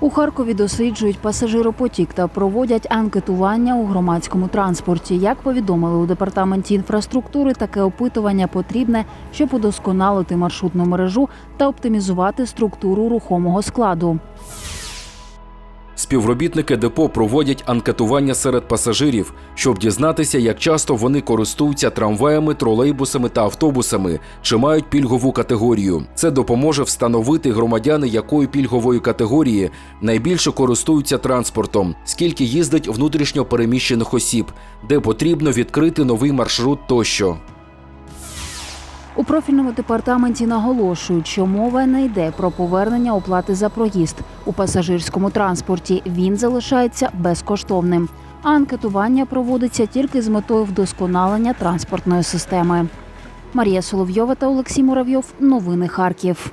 У Харкові досліджують пасажиропотік та проводять анкетування у громадському транспорті. Як повідомили у департаменті інфраструктури, таке опитування потрібне, щоб удосконалити маршрутну мережу та оптимізувати структуру рухомого складу. Співробітники депо проводять анкетування серед пасажирів, щоб дізнатися, як часто вони користуються трамваями, тролейбусами та автобусами, чи мають пільгову категорію. Це допоможе встановити громадяни, якої пільгової категорії найбільше користуються транспортом, скільки їздить внутрішньо переміщених осіб, де потрібно відкрити новий маршрут тощо. У профільному департаменті наголошують, що мова не йде про повернення оплати за проїзд у пасажирському транспорті. Він залишається безкоштовним. А анкетування проводиться тільки з метою вдосконалення транспортної системи. Марія Соловйова та Олексій Муравйов. Новини Харків.